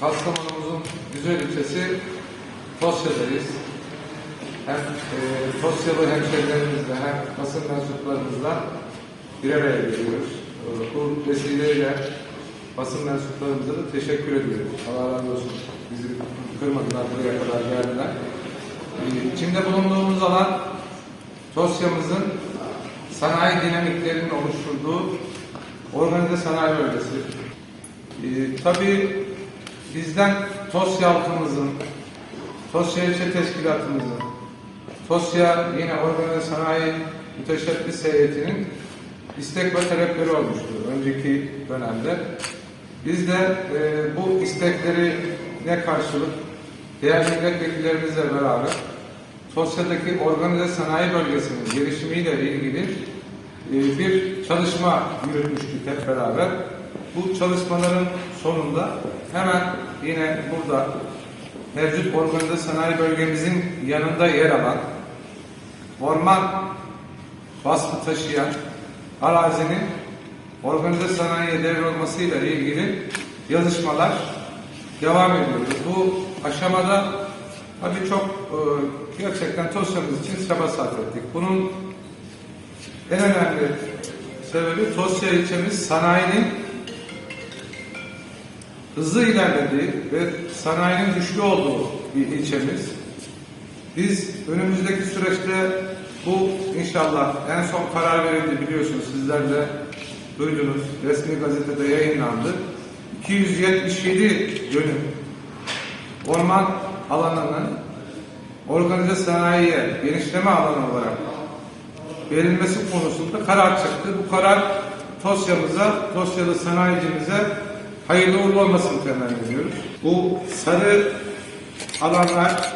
Kastamonumuzun güzel ilçesi Tosya'dayız. Hem e, Tosyalı hemşehrilerimizle hem basın mensuplarımızla bir araya geliyoruz. E, bu vesileyle basın mensuplarımıza da teşekkür ediyoruz. Allah razı olsun. Bizi kırmadılar, buraya kadar geldiler. E, içinde bulunduğumuz alan Tosya'mızın sanayi dinamiklerinin oluşturduğu organize sanayi bölgesi. Ee, tabii bizden Tosya halkımızın, Tosya İlçe Teşkilatımızın, Tosya yine organize sanayi müteşebbis heyetinin istek ve talepleri olmuştu önceki dönemde. Biz de e, bu istekleri ne karşılık değerli milletvekillerimizle beraber Tosya'daki organize sanayi bölgesinin gelişimiyle ilgili e, bir çalışma yürütmüştük hep beraber. Bu çalışmaların sonunda hemen yine burada mevcut organize sanayi bölgemizin yanında yer alan orman vasfı taşıyan arazinin organize sanayiye devrolmasıyla ilgili yazışmalar devam ediyor. Bu aşamada tabii çok e, gerçekten Tosya'mız için çaba sarf ettik. Bunun en önemli sebebi Tosya ilçemiz sanayinin hızlı ilerlediği ve sanayinin güçlü olduğu bir ilçemiz. Biz önümüzdeki süreçte bu inşallah en son karar verildi biliyorsunuz sizler de duydunuz. Resmi gazetede yayınlandı. 277 dönüm orman alanının organize sanayiye genişleme alanı olarak verilmesi konusunda karar çıktı. Bu karar Tosya'mıza, Tosyalı sanayicimize hayırlı uğurlu olmasını temenni ediyoruz. Bu sarı alanlar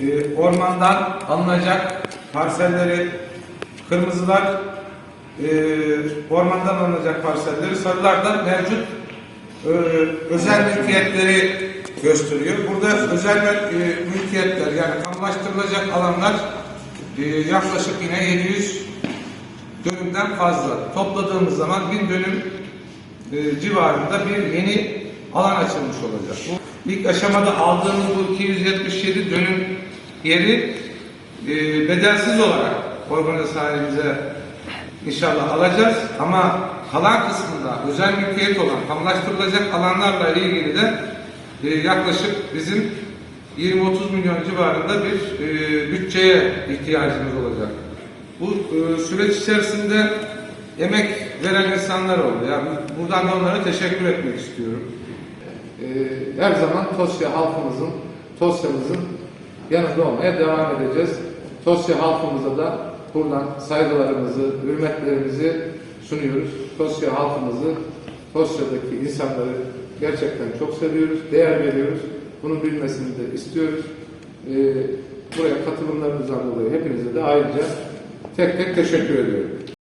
e, ormandan alınacak parselleri, kırmızılar e, ormandan alınacak parselleri, sarılar da mevcut e, özel mülkiyetleri gösteriyor. Burada özel e, mülkiyetler yani kamulaştırılacak alanlar e, yaklaşık yine 700 dönümden fazla. Topladığımız zaman 1000 dönüm e, civarında bir yeni alan açılmış olacak. Bu ilk aşamada aldığımız bu 277 dönüm yeri e, bedelsiz olarak organize sanayimize inşallah alacağız. Ama kalan kısmında özel mülkiyet olan kamulaştırılacak alanlarla ilgili de e, yaklaşık bizim 20-30 milyon civarında bir bütçeye ihtiyacımız olacak. Bu süreç içerisinde emek veren insanlar oldu. Yani buradan da onlara teşekkür etmek istiyorum. E, her zaman Tosya halkımızın, Tosya'mızın yanında olmaya devam edeceğiz. Tosya halkımıza da buradan saygılarımızı, hürmetlerimizi sunuyoruz. Tosya halkımızı, Tosya'daki insanları gerçekten çok seviyoruz, değer veriyoruz. Bunu bilmesini de istiyoruz. Ee, buraya katılımlarınızdan dolayı hepinize de ayrıca tek tek teşekkür ediyorum.